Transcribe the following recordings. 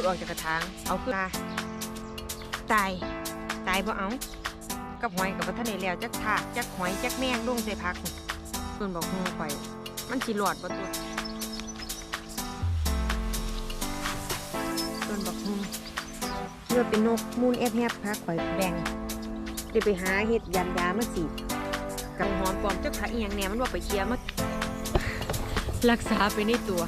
รุดออกจากกระถาง เอาขึ้นมาตาย ตายบ่เอา กับหอยกับว่าท่านได้แล้วจักถากจักหอยจักแมงลงใส่ผักต้นบอกฮูข่อย มันสิหลอดบ่ต้นต้นบอกฮูเพื่อเป็นนกมูลแอบแฮบพักข่อยแบ่งได้ไปหาเห็ดยันยามาสีดกับหอมปลอมจักขาอีหยังแหน่มันว่าไปเคลียร์มารักษาไปในตัว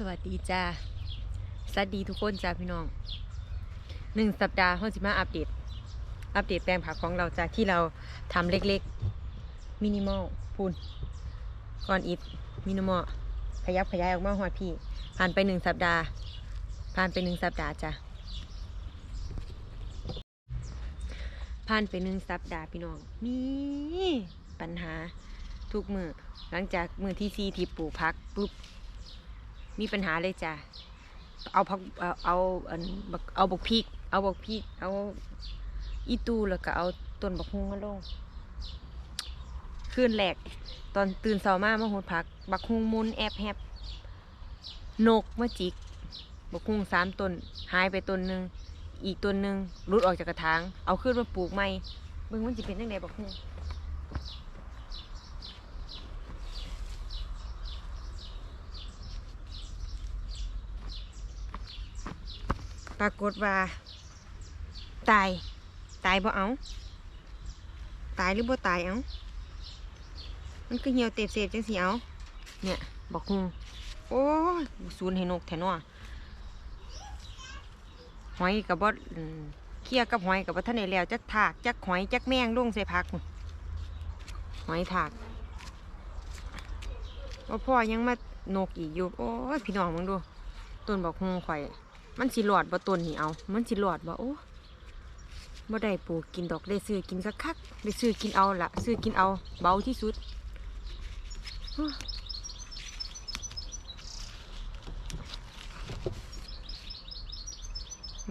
สวัสดีจ้า สวัสดีทุกคนจ้าพี่น้อง หนึ่งสัปดาห์เขาจะมาอัปเดต อัปเดตแปลงผักของเราจากที่เราทำเล็กๆ มินิมอลพูนก่อนอิดมินิมอลขยับขยายออกมาหอดพี่ ผ่านไปหนึ่งสัปดาห์ ผ่านไปหนึ่งสัปดาห์จ้ะผ่านไปหนึ่งสัปดาห์พี่น้อง มีปัญหาทุกมือหลังจากมือที่ซีที่ปลูกพักปุ๊บ มีปัญหาเลยจ้ะเอาพักเอาเอาบักเอาบกพริกเอาบกพริกเอาอีตูแล้วก็เอาต้นบักฮุงมาลงคืนแรกตอนตื่นเช้ามามาหดผัก บักฮุงมุนแอบแฮบนกมาจิก บักฮุงสามต้นหายไปต้นหนึ่งอีกต้นหนึ่งรุดออกจากกระถาง เอาขึ้นมาปลูกใหม่เบิ่งมันจะเป็นยังไงบักฮุง ปรากฏว่า ตาย ตายบ่เอา ตายหรือบ่ตายเอา มันก็เหี่ยวเต็บเสบจังสิเอา เนี่ยบอกฮูโอ้ยสูนให้นกแทนว่หอยกับบ่อืมเคี่ยกับหอยกับบ่ท่านได้แล้วจักถากจักหอยจักแมงลงใส่ผัก หอยถากว่าพ่อยังมาโนกอีกอยู่ โอ้ยพี่น้องมึงดูต้นบอกฮูข่อย มันสิหลอดบ่ต้นนี่เอา มันสิหลอดบ่โอ้บ่ได้ปลูกกินดอกได้ซื้อกินสักคักได้ซื้อกินเอาละซื้อกินเอาเบาที่สุด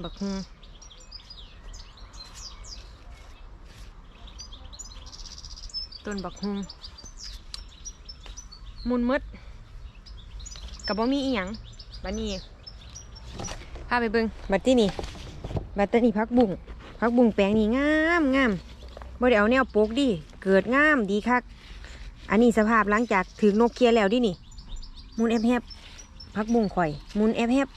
บักฮุงต้นบักฮุงมุนหมดกับบ่มีอีหยังบัดนี้ พาไปเบิงบัดที่นี่บัดที่นี่พักบุ้งพักบุ้งแปลงนี่งามงามบ่ได้เอาแนวปกดิเกิดงามดีคักอันนี้สภาพหลังจากถือนกเคียแล้วดินี่มูนแอบแฮบพักบุ้งข่อย มูนแอบแฮบ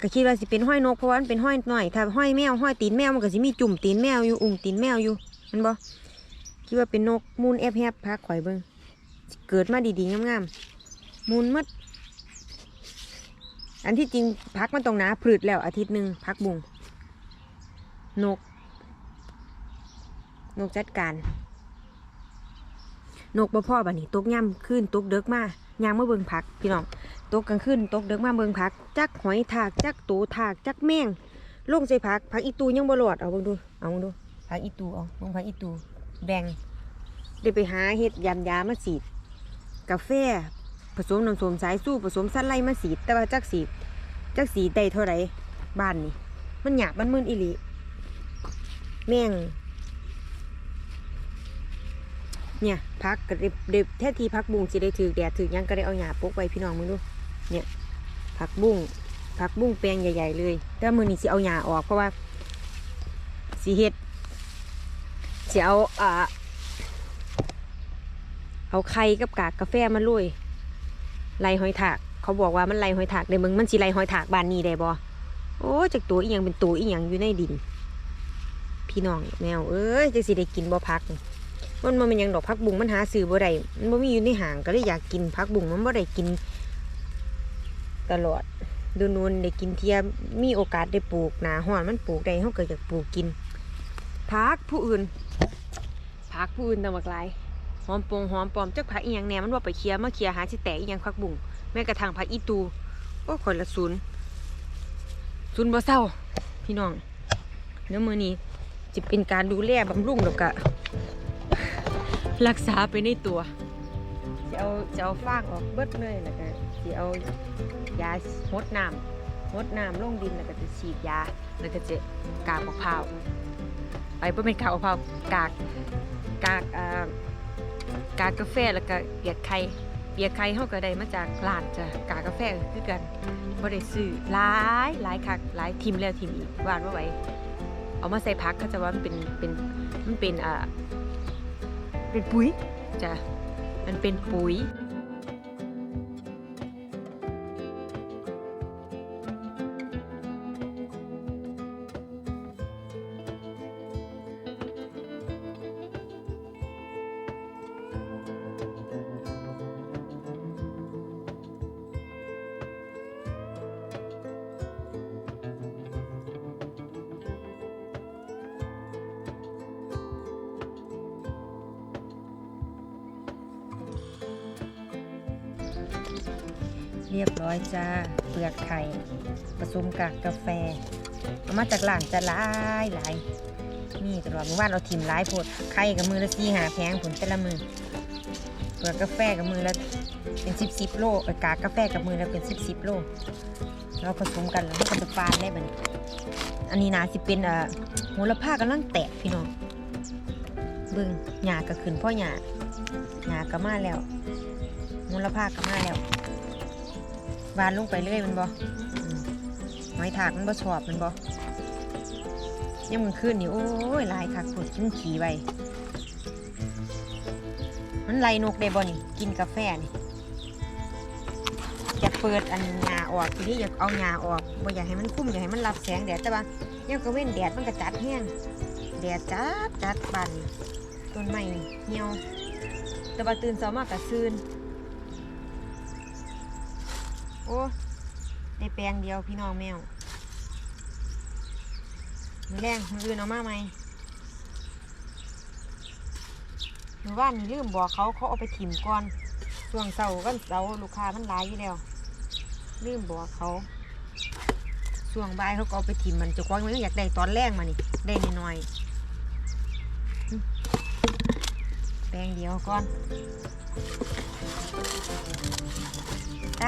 ก็คิดว่าสิเป็นห้อยนกเพราะว่ามันเป็นห้อยหน่อยถ้าห้อยแมวห้อยตีนแมวมันก็สิมีจุ่มตีนแมวอยู่อุ่งตีนแมวอยู่เห็นบ่คิดว่าเป็นนกมูนแอบแฮบพักข่อยเบิงเกิดมาดีๆงามๆมูนหมด อันที่จริงพักมันตรงหนาพืดแล้วอาทิตย์หนึ่งพักบุงนก นกจัดการ นกบ่พ่อบัดนี้ตกย่ำขึ้นตกเด็กมากยางมาเบิ่งผักพี่น้องตกกลางคืนตกเด็กมาเบิ่งผัก จักหอยถากจักตูถากจักแมงลงใส่ผักผักอีตูยังบ่รอดเอาเบิงดูเอาเบิงดูผักอีตูเอาเบิ่งผักอีตูแบ่งได้ไปหาเฮ็ดยำยามาสีดกาแฟ ผสมน้ำส้มสายสู้ผสมสันไลมาสีดแต่ว่าจักสีจักสีได้เท่าไรบ้านนี่มันหยาบมันมึนอีหลีแม่งเนี่ยพักก็ได้ได้แท้ทีพักบุ้งสิได้ถือแดดถือยังก็ได้เอาหยาปกไว้พี่น้องมึงดูเนี่ยพักบุ้งพักบุ้งแปลงใหญ่ ๆ เลย แต่มือนี้สิเอาหยาออกเพราะว่าสีเฮ็ดสิเอาอ่าเอาไข่กับกากกาแฟมาลุย ไล่หอยถากเขาบอกว่ามันไล่หอยถากในเมืองมันสิไล่หอยถากบ้านนี้ได้บ่โอ้จากตัวอีหยังเป็นตัวอีหยังอยู่ในดิน พี่น้องแมวเอ้ยจะสิได้กินบ่พักมันมันเป็นยังดอกพักบุ้งมันหาซื้อบ่ได้มันบ่มีอยู่ในห้างก็เลยอยากกินพักบุ้งมันบ่ได้กิน ตลอดดูนูนได้กินเทียมีโอกาสได้ปลูกหนาห้อนมันปลูกได้เฮาเก็อยากปลูกกินพักผู้อื่นพักผู้อื่นตะบักลาย หอมปงหอมปลอมจักผักอีหยังแหน่มันว่าไปเคลียมาเคลียหาสิแตกอีหยังพักบุ่งแม้กระทั่งผักอีตูโอ้คนละศูนย์ศูนย์บ่เศร้า พี่น้องเนื้อมือนี้จะเป็นการดูแลบำรุงแล้วก็รักษาไปในตัวจะเอาจะเอาฟางออกเบิดเลยแล้วก็จะเอายาหดน้ำหดน้ำลงดินแล้วก็จะฉีดยาแล้วก็จะกากมะพร้าวไปบ่อเป็นกากมะพร้าวกากกากอ่า กากาแฟแล้วก็เปียกไข่เปียกไข่เฮาก็ได้มาจากร้านจ้ะกากาแฟก็คือกันบ่ได้ซื้อหลายหลายคักหลายทิมแล้วทิมอีกวาดว่าไว้ เอามาใส่ผักเขาจะว่ามันเป็นเป็นมันเป็นอ่าเป็นปุ๋ยจ้ะมันเป็นปุ๋ย เรียบร้อยจ้า เปลือกไข่ผสมกากกาแฟเอามาจากร้านจะหลายหลายนี่ตลอดเมื่อวานเราทิมหลายโพดไข่กับมือละสี่หาแพงผลแต่ละมือเปลือกกาแฟกับมือละเป็นสิบสิบโลเออกากกาแฟกับมือละเป็นสิบสิบโลเราผสมกันแล้วมันก็จะปานได้แบบนี้อันนี้นาสิเป็นเอ่อโหระพากำลังแตกพี่น้องเบิ่งหญ้าก็ขึ้นพ่อหญ้าหญ้าก็มาแล้วโหระพาก็มาแล้ว วานลงไปเรื่อยมันบอมหอยถากมันบ่ชอบมันบยังมันขึ้นนี่โอ้ยลายคักปวดมันขี่ไปมันไล่นกได้บ่นี่ กินกาแฟนี่อยากเปิดอันหญ้าออกทีนี้อยากเอาหญ้าออกบ่อยากให้มันคุ้มอยากให้มันรับแสงแดดแต่ว่ายังก็เว้นแดดมันก็จัดแห้งแดดจัดจัดบานต้นไม้เหี่ยวแต่ว่าตื่นเช้ามากก็ซื่น โอ้ได้แปลงเดียวพี่น้องแมวมือแรงมืออื่นเอามาไหมมือว่านนี่ลืมบอกเขาเขาเอาไปถิ่มก่อนช่วงเสาร์กันเสาร์ลูกค้ามันหลายอยู่แล้ว ลืมบอกเขาช่วงบ่ายเขาก็เอาไปถิ่มมันจะคว้าของมันอยากได้ตอนแรกมานี่ได้น้อยๆอืมแปลงเดียวก่อน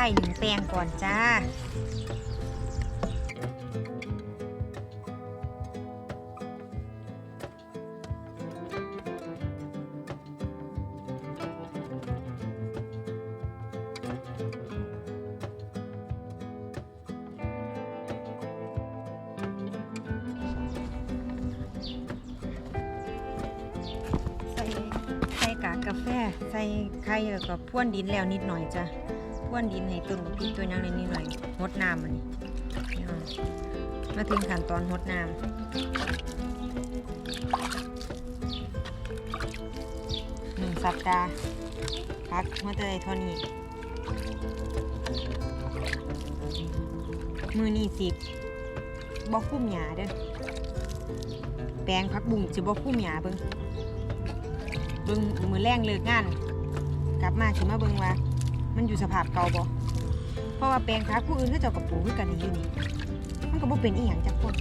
ได้หนึ่งแปลงก่อนจ้าใส่ใส่กากกาแฟ ใส่ไข่แล้วก็พ่วนดินแล้วนิดหน่อยจ้ะ พ่วนดินให้ต้นกับพี่ตัวยังนิดหน่อยงดน้ำมันนี่มาถึงขั้นตอนงดน้ำหนึ่งสัปดาห์พักเมื่อเตยเท่านี้มือนี่สิบบอกคุ้มหยาเด้อแปลงพักบุ้งสิบ่คุ้มหยาเบิ่งเบิ่งมือแรงเลิกงาน กลับมาสิมาเบิ่งว่า มันอยู่สภาพเก่าบ่เพราะว่าแปลงพักผู้อื่นเขาเจ้ากับปลูกคือกันนี่อยู่นี่ มันก็บ่เป็นอีหยังจักคน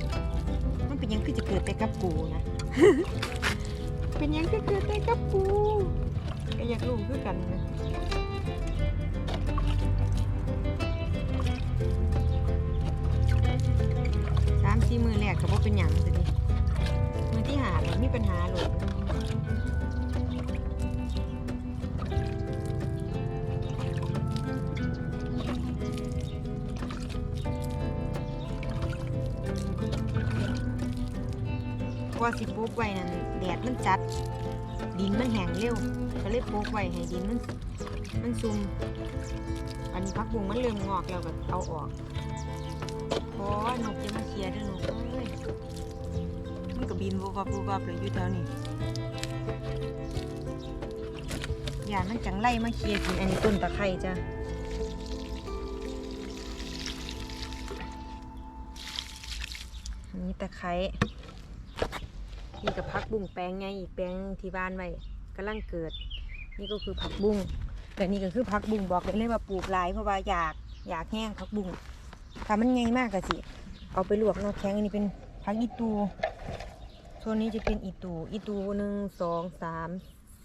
มันเป็นหยังคือจะเกิดแต่กับกูนะ เป็นหยังคือเกิดแต่กับกูก็อยากรู้คือกันนะสามสี่มือแรกก็บ่เป็นหยังสิมือที่หาเนี่ยมีปัญหาหลง ว่าสิปลูกไว้นั่นแดดมันจัด ดินมันแห้งเร็วก็เลยปลูกไว้ให้ดินมันมันซุ่มอันนี้พักบุงมันเริ่มงอกแล้วก็เอาออกโอ้ยนกจะมาเคลียร์ด้วยนกเอ้ยมันก็บินวูบวับวูบวับเลยอยู่แถวนี้อย่ามันจังไล่มาเคลียร์กินอันนี้ต้นตะไคร้จ้ะอันนี้ตะไคร้ นี่กับพักบุ้งแปลงไงอีกแปลงที่บ้านไว้กำลังเกิด นี่ก็คือผักบุ้งแต่นี่ก็คือผักบุ้งบอกได้เลยว่าปลูกหลายเพราะว่าอยากอยากแห้งผักบุ้งถ้ามันไงมากก็สิเอาไปลวกเนอกแข็งอันนี้เป็นผักอีตูส่วนนี้จะเป็นอีตูอีตูหนึ่งสองสาม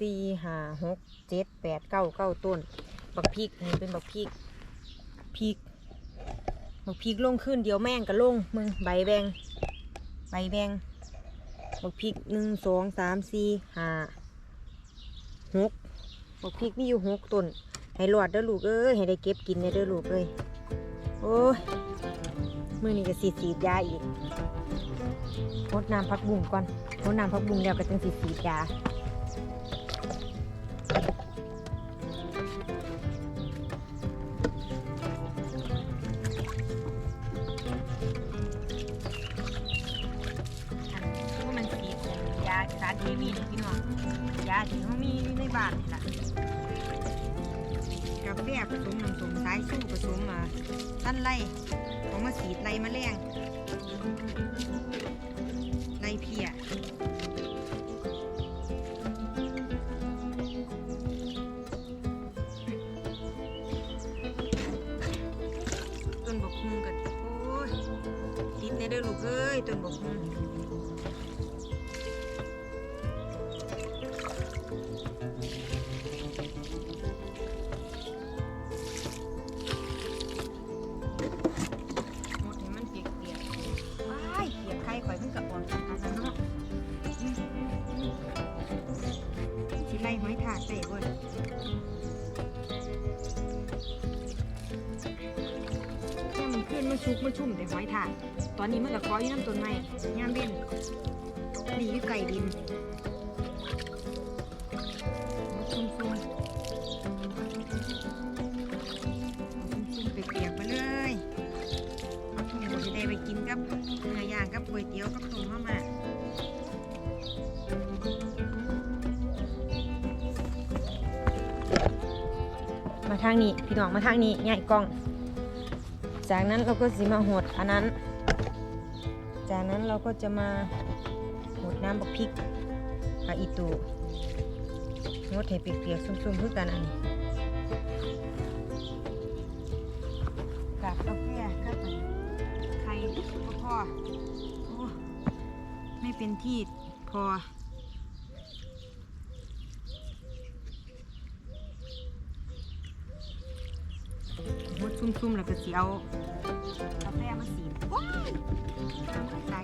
สี่ห้าหกเจ็ดแปดเก้าเก้าต้นบักพริกนี่เป็นบักพริกพริกบักพริกลงขึ้นเดียวแม่งก็ลงมึงใบแบงใบแบง บักพริกหนึ่งสองสามสี่ห้าหกบักพริกมีอยู่หกต้นให้หลอดเด้อลูกเอ้ยให้ได้เก็บกินเด้อลูกเอ้ยโอ้ยมือนี้ก็สีสีดยาอีกพดน้ำพักบุ้งก่อนพดน้ำพักบุ้งแล้วก็จังสีสีดยาารเคมีนี่พี่น้องยาที่เขามีในบ้านนี่แหละกาแฟผสมน้ำส้มสายชูผสมมาตั้นไล่เอามาสีดไล่แมลงไล่เพียต้นบกฮุงกันโอ้ยติดในเด้อลูกเอ้ยต้นบกฮุง อนนี้มันกับก้อยอยู่น้ำต้นไม้ย่ามเบ้นดีอยู่ไก่ดินชุ่มๆชุ่มๆเปียกๆไปเลยหมูจะได้ไปกินกับเนื้อย่างกับก๋วยเตี๋ยวกับต้มมาม่ามาทางนี้ พี่น้องมาทางนี้ใหญ่กล้อง จากนั้นเราก็สิมาหดอันนั้น นั้นเราก็จะมาหดน้ำบักพริกปลาอีตูงดให้เปียกๆซุ่มๆเพื่อกันอันนี้กากกาแฟครับอันนี้ใครก็พอโอ้ไม่เป็นที่พอมดซุ่มๆแล้วก็สิเอากาแฟมาสี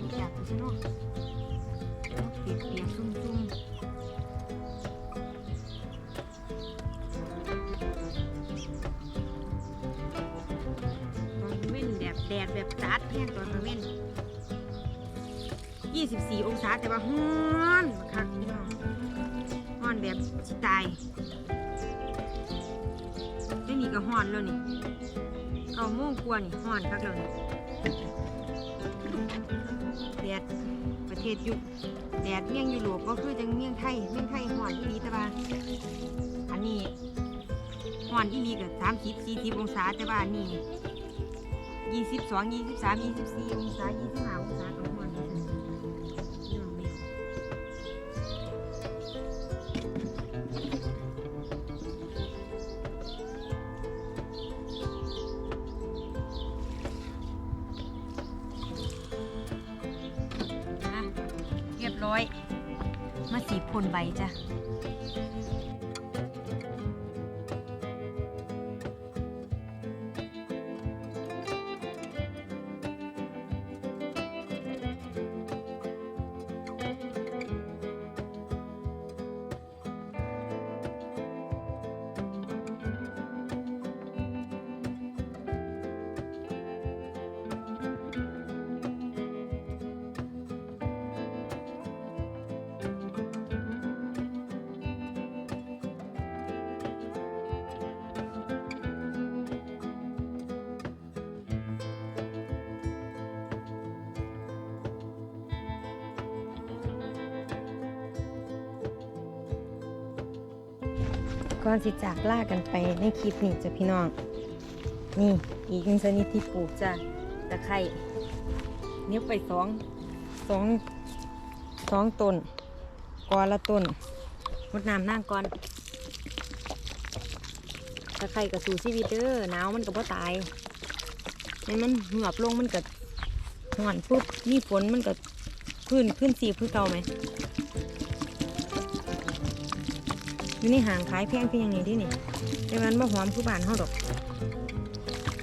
ไม่ตายากกูใช่เนาะเปียกเปียกๆซุ่มๆตอนเว้นแดดแดดแบบจัดแห้งตอนเว้น24 องศาแต่ว่าฮ้อนบักคักพี่น้องฮ้อนแบบสิตายไม่นี่ก็ฮ้อนแล้วนี่เก้าโมงกว่านี่ฮ้อนคักแล้วนี่ แดดประเทศยุกแดดเมี่ยงยุโรปก็คือจังเมี่ยงไทยเมี่ยงไทยห่อนที่ดีแตะบาาอันนี้ห่อนที่ดีกิดสามสิบสี่สิบองศาแต่ว่านี่ยี่สิบสองยี่สิบสามยี่สิบสี่องศายี่สิบห้าองศาก็หอน คนใบจ้ะ ก่อนสิจากลากันไปในคลิปนี้จ้ะพี่น้อง นี่อีกหนึ่งชนิดที่ปลูกจ้ะตะไคร่เนี้ยไปสองสองสองต้นกอละต้นมดน้ำนั่งก่อนตะไคร่กับสู่ชีวิตเด้อหนาวมันก็บ่ตายนี่มันเหงือบลงมันก็ห่อนปุ๊บนี่ฝนมันก็ขึ้นขึ้นสีคือเก่าไหม อยู่ในห่างขายแพงคือหยังนี้ดินี่แต่มันบ่หอมคือบ้านเฮาดอก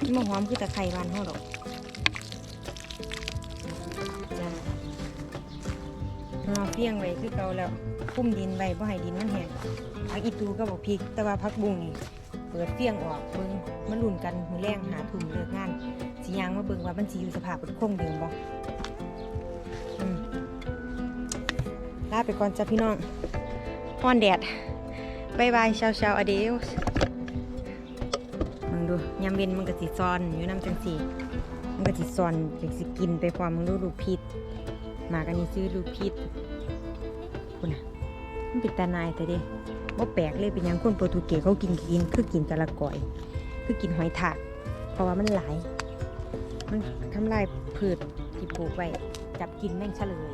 มันบ่หอมคือตะไคร้บานเฮาดอกจ้าเราเฟี้ยงไว้คือเก่าแล้วคุ้มดินไว้บ่ให้ดินมันแห้งผักอีตูก็บอกพริก แต่ว่าผักบุ้งนี่เปิดเฟี้ยงออกเบิ่งมันลุ่นกันมือแรงหาถุ่มเลิกงานสิยางมาเบิ่งว่ามันสิอยู่สภาพเป็นคงเดิมบ่อืมลาไปก่อนจ้ะพี่น้องฮ้อนแดด บายบายเช้าเช้าอเดียวมึงดูยามเย็นมันก็สิซอนอยู่น้ำจังสีมันก็สิซอนจังสิกินไปพร้อมมึงดูลูกพิษมากันนี่ซื้อลูกพิษคุณน่ะมันเป็นตานายแต่เด้บ่แปลกเลยเป็นยังคนโปรตุเกสเขากินกินคือกินกะละก่อย คือกินหอยทากเพราะว่ามันหลาย มันทำลายพืชที่ปลูกไว้จับกินแม่งเฉลย